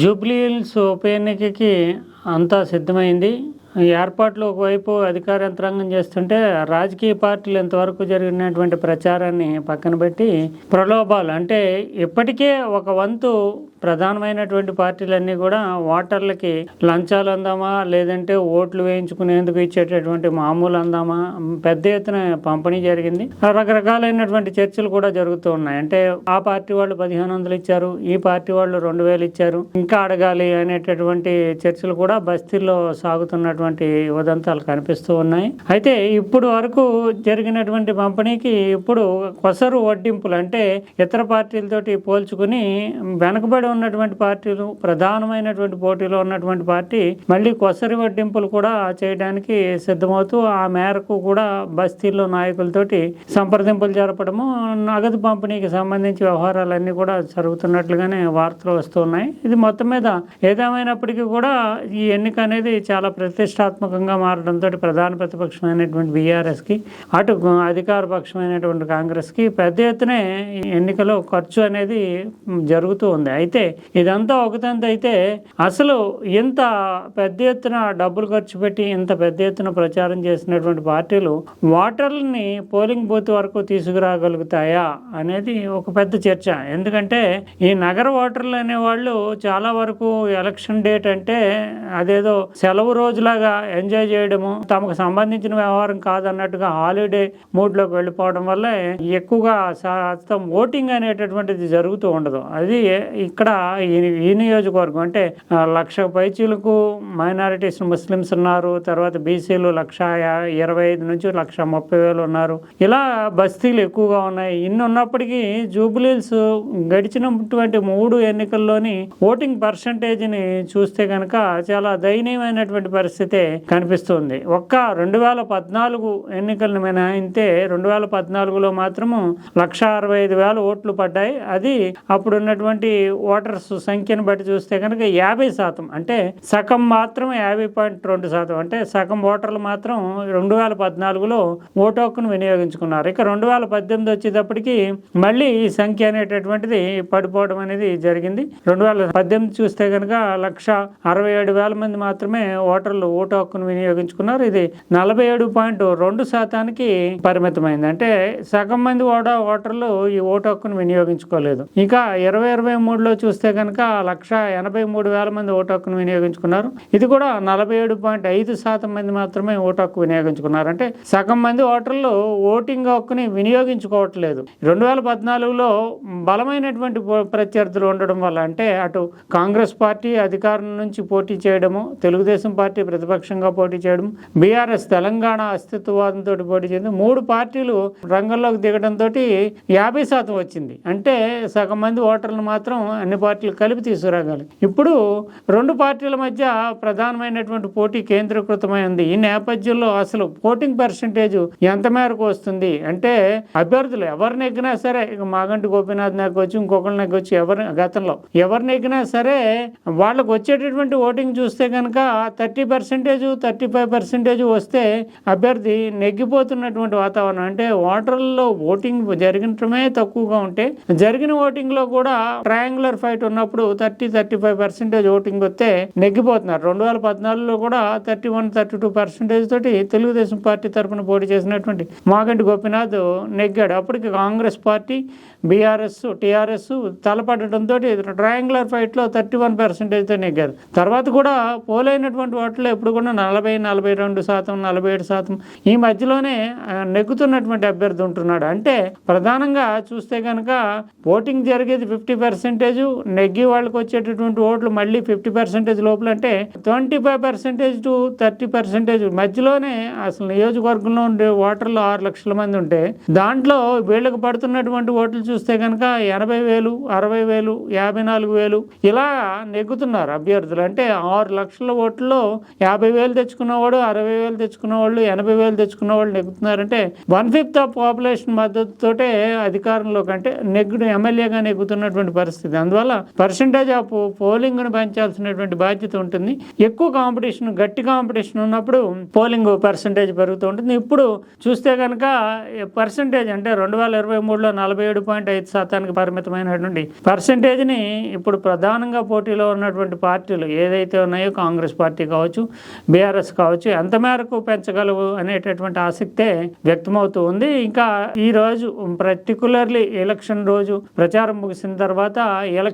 Jubilee hills ఉప ఎన్నికకి అంతా సిద్ధమైంది. ఏర్పాట్లు ఒకవైపు అధికార యంత్రాంగం చేస్తుంటే రాజకీయ పార్టీలు ఇంతవరకు జరిగినటువంటి ప్రచారాన్ని పక్కన పెట్టి ప్రలోభాలు అంటే ఇప్పటికే ఒక వంతు ప్రధానమైనటువంటి పార్టీలన్నీ కూడా ఓటర్లకి లంచాలు అందామా? లేదంటే ఓట్లు వేయించుకునేందుకు ఇచ్చేటటువంటి మామూలు అందామా? పెద్ద ఎత్తున పంపిణీ జరిగింది. రకరకాలైనటువంటి చర్చలు కూడా జరుగుతూ ఉన్నాయి. అంటే ఆ పార్టీ వాళ్ళు పదిహేను వందలు ఇచ్చారు ఈ పార్టీ వాళ్ళు రెండు వేలు ఇచ్చారు. ఇంకా అడగాలి అనేటటువంటి చర్చలు కూడా బస్తీల్లో సాగుతున్నటువంటి ఉదంతాలు కనిపిస్తూ ఉన్నాయి. అయితే ఇప్పుడు వరకు జరిగినటువంటి పంపిణీకి ఇప్పుడు కొసరు వడ్డింపులు అంటే ఇతర పార్టీలతోటి పోల్చుకుని వెనకబడి ఉన్నటువంటి పార్టీలు ప్రధానమైనటువంటి పోటీలో ఉన్నటువంటి పార్టీ మళ్ళీ కొసరి వడ్డింపులు కూడా చేయడానికి సిద్ధమవుతూ ఆ మేరకు కూడా బస్తీల్లో నాయకులతోటి సంప్రదింపులు జరపడము నగదు పంపిణీకి సంబంధించి వ్యవహారాలన్నీ కూడా జరుగుతున్నట్లుగానే వార్తలు వస్తున్నాయి ఇది మొత్తం మీద ఏదేమైనప్పటికీ కూడా ఈ ఎన్నిక అనేది చాలా ప్రతిష్టాత్మకంగా మారడంతో ప్రధాన ప్రతిపక్షమైనటువంటి బీఆర్ఎస్కి అటు అధికార పక్షమైనటువంటి కాంగ్రెస్కి పెద్ద ఎత్తునే ఈ ఎన్నికలో ఖర్చు అనేది జరుగుతూ ఉంది. అయితే ఇదంతా ఒకతంత అయితే అసలు ఇంత పెద్ద ఎత్తున డబ్బులు ఖర్చు పెట్టి ఇంత పెద్ద ఎత్తున ప్రచారం చేసినటువంటి పార్టీలు ఓటర్లని పోలింగ్ బూత్ వరకు తీసుకురాగలుగుతాయా అనేది ఒక పెద్ద చర్చ. ఎందుకంటే ఈ నగర ఓటర్లు అనేవాళ్ళు చాలా వరకు ఎలక్షన్ డేట్ అంటే అదేదో సెలవు రోజులాగా ఎంజాయ్ చేయడము తమకు సంబంధించిన వ్యవహారం కాదన్నట్టుగా హాలిడే మూడ్లోకి వెళ్ళిపోవడం వల్ల ఎక్కువగా శాతం ఓటింగ్ అనేటటువంటిది జరుగుతూ ఉండదు. అది ఇక్కడ ఈ ఈ నియోజకవర్గం అంటే లక్ష పైచీలకు మైనారిటీస్ ముస్లిమ్స్ ఉన్నారు తర్వాత బీసీలు లక్ష ఇరవై ఐదు నుంచి లక్ష ముప్పై వేలు ఉన్నారు. ఇలా బస్తీలు ఎక్కువగా ఉన్నాయి. ఇన్ని ఉన్నప్పటికీ జూబ్లీల్స్ గడిచినటువంటి మూడు ఎన్నికల్లోని ఓటింగ్ పర్సంటేజ్ని చూస్తే కనుక చాలా దయనీయమైనటువంటి పరిస్థితి కనిపిస్తుంది. ఒక్క రెండు వేల పద్నాలుగు ఎన్నికలను మినహాయితే రెండు వేల పద్నాలుగులో మాత్రము లక్ష అరవై ఐదు వేల ఓట్లు పడ్డాయి. అది అప్పుడున్నటువంటి ఓటర్స్ సంఖ్యను బట్టి చూస్తే కనుక యాభై శాతం అంటే సగం మాత్రం యాభై పాయింట్ రెండు శాతం అంటే సగం ఓటర్లు మాత్రం రెండు వేల పద్నాలుగులో ఓటు హక్కును వినియోగించుకున్నారు. ఇక రెండు వేల పద్దెనిమిది వచ్చేటప్పటికి మళ్ళీ ఈ సంఖ్య అనేటటువంటిది పడిపోవడం అనేది జరిగింది. రెండు వేల పద్దెనిమిది చూస్తే కనుక లక్ష అరవై ఏడు వేల మంది మాత్రమే ఓటర్లు ఓటు హక్కును వినియోగించుకున్నారు. ఇది నలభై ఏడు పాయింట్ రెండు శాతానికి పరిమితమైంది. అంటే సగం మంది ఓడా ఓటర్లు ఈ ఓటు హక్కును వినియోగించుకోలేదు. ఇంకా ఇరవై ఇరవై మూడులో చూస్తే కనుక లక్ష ఎనభై మూడు వేల మంది ఓటు హక్కును వినియోగించుకున్నారు. ఇది కూడా నలభై ఏడు పాయింట్ ఐదు శాతం మంది మాత్రమే ఓటు హక్కు వినియోగించుకున్నారు. అంటే సగం మంది ఓటర్లు ఓటింగ్ హక్కుని వినియోగించుకోవట్లేదు. రెండు వేల పద్నాలుగులో బలమైనటువంటి ప్రత్యర్థులు ఉండడం వల్ల అంటే అటు కాంగ్రెస్ పార్టీ అధికారం నుంచి పోటీ చేయడము తెలుగుదేశం పార్టీ ప్రతిపక్షంగా పోటీ చేయడం బీఆర్ఎస్ తెలంగాణ అస్తిత్వవాదంతో పోటీ చేయడం మూడు పార్టీలు రంగంలోకి దిగడంతో యాభై శాతం వచ్చింది. అంటే సగం మంది ఓటర్లు మాత్రం అన్ని పార్టీలు కలిపి తీసుకురాగాలి. ఇప్పుడు రెండు పార్టీల మధ్య ప్రధానమైనటువంటి పోటీ కేంద్రీకృతమై ఉంది. ఈ నేపథ్యంలో అసలు ఓటింగ్ పర్సంటేజ్ ఎంత మేరకు వస్తుంది? అంటే అభ్యర్థులు ఎవరు నెగ్గినా సరే ఇక మాగంటి గోపీనాథ్ నెగ్గొచ్చు ఇంకొకరు నెగ్గొచ్చు ఎవరి గతంలో ఎవరు నెగ్గినా సరే వాళ్ళకు వచ్చేటటువంటి ఓటింగ్ చూస్తే కనుక thirty percentage thirty five percentage వస్తే అభ్యర్థి నెగ్గిపోతున్నటువంటి వాతావరణం. అంటే ఓటర్లలో ఓటింగ్ జరగటమే తక్కువగా ఉంటే జరిగిన ఓటింగ్లో కూడా ట్రయాంగులర్ ఫైట్ ఉన్నప్పుడు thirty thirty five percentage voting వస్తే నెగ్గిపోతున్నారు. రెండు వేల పద్నాలుగులో కూడా thirty one thirty two percentage తోటి తెలుగుదేశం పార్టీ తరఫున పోటీ చేసినటువంటి మాగంటి గోపీనాథ్ నెగ్గాడు. అప్పటికి కాంగ్రెస్ పార్టీ బీఆర్ఎస్ టీఆర్ఎస్ తలపడటంతో ట్రయాంగులర్ ఫైట్లో థర్టీ వన్ పర్సెంటేజ్తో నెగ్గారు. తర్వాత కూడా పోలైనటువంటి ఓట్లు ఎప్పుడు కూడా నలభై నలభై రెండు శాతం నలభై ఏడు శాతం ఈ మధ్యలోనే నెగ్గుతున్నటువంటి అభ్యర్థి ఉంటున్నాడు. అంటే ప్రధానంగా చూస్తే కనుక ఓటింగ్ జరిగేది ఫిఫ్టీ పర్సెంటేజ్ నెగ్గి వాళ్ళకి వచ్చేటటువంటి ఓట్లు మళ్ళీ ఫిఫ్టీ పర్సెంటేజ్ లోపల అంటే twenty five percentage to thirty percentage మధ్యలోనే అసలు నియోజకవర్గంలో ఉండే ఓటర్లు ఆరు లక్షల మంది ఉంటే దాంట్లో వీళ్ళకి పడుతున్నటువంటి ఓట్లు చూస్తే కనుక ఎనభై వేలు అరవై వేలు యాభై నాలుగు వేలు ఇలా నెగ్గుతున్నారు అభ్యర్థులు. అంటే ఆరు లక్షల ఓట్లలో యాభై వేలు తెచ్చుకున్నవాడు అరవై వేలు తెచ్చుకున్న వాళ్ళు ఎనభై వేలు తెచ్చుకున్న వాళ్ళు నెగ్గుతున్నారంటే వన్ ఫిఫ్త్ ఆఫ్ పాపులేషన్ మద్దతుతోటే అధికారంలో కంటే నెగ్గుడు ఎమ్మెల్యేగా నెగ్గుతున్నటువంటి పరిస్థితి. అందువల్ల అందువల్ల పర్సంటేజ్ ఆఫ్ పోలింగ్ను పెంచాల్సినటువంటి బాధ్యత ఉంటుంది. ఎక్కువ కాంపిటీషన్ గట్టి కాంపిటీషన్ ఉన్నప్పుడు పోలింగ్ పర్సంటేజ్ పెరుగుతూ ఉంటుంది. ఇప్పుడు చూస్తే కనుక పర్సంటేజ్ అంటే రెండు వేల ఇరవై మూడులో నలభై ఏడు పాయింట్ ఐదు శాతానికి పరిమితమైనటువంటి పర్సంటేజ్ని ఇప్పుడు ప్రధానంగా పోటీలో ఉన్నటువంటి పార్టీలు ఏదైతే ఉన్నాయో కాంగ్రెస్ పార్టీ కావచ్చు బీఆర్ఎస్ కావచ్చు ఎంత మేరకు పెంచగలవు అనేటటువంటి ఆసక్తే వ్యక్తమవుతూ ఉంది. ఇంకా ఈ రోజు పర్టికులర్లీ ఎలక్షన్ రోజు ప్రచారం ముగిసిన తర్వాత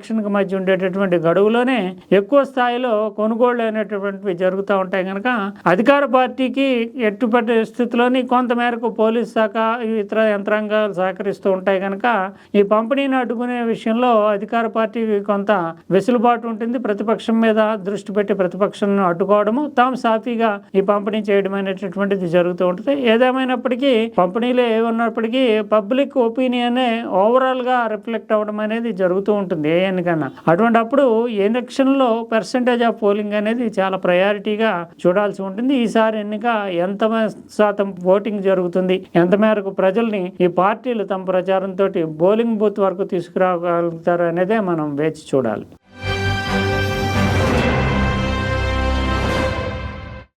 ఎలక్షన్కి మధ్య ఉండేటటువంటి గడువులోనే ఎక్కువ స్థాయిలో కొనుగోళ్ళు అనేటటువంటివి జరుగుతూ ఉంటాయి కనుక అధికార పార్టీకి ఎట్టు పరిస్థితుల్లోని కొంతమేరకు పోలీస్ శాఖ ఇతర యంత్రాంగాలు సహకరిస్తూ ఉంటాయి కనుక ఈ పంపిణీని అడ్డుకునే విషయంలో అధికార పార్టీకి కొంత వెసులుబాటు ఉంటుంది. ప్రతిపక్షం మీద దృష్టి పెట్టి ప్రతిపక్షం అడ్డుకోవడము తాము సాఫీగా ఈ పంపిణీ చేయడం అనేటటువంటిది జరుగుతూ ఉంటుంది. ఏదేమైనప్పటికీ పంపిణీలో ఏమన్నప్పటికీ పబ్లిక్ ఒపీనియనే ఓవరాల్గా రిఫ్లెక్ట్ అవ్వడం అనేది జరుగుతూ ఉంటుంది. ఏ కన్నా. అటువంటి అప్పుడు ఎలక్షన్లో పర్సంటేజ్ ఆఫ్ పోలింగ్ అనేది చాలా ప్రయారిటీగా చూడాల్సి ఉంటుంది. ఈసారి ఎన్నిక ఎంత శాతం ఓటింగ్ జరుగుతుంది? ఎంత మేరకు ప్రజల్ని ఈ పార్టీలు తమ ప్రచారంతో బౌలింగ్ బూత్ వరకు తీసుకురాగలుగుతారు అనేదే మనం వేచి చూడాలి.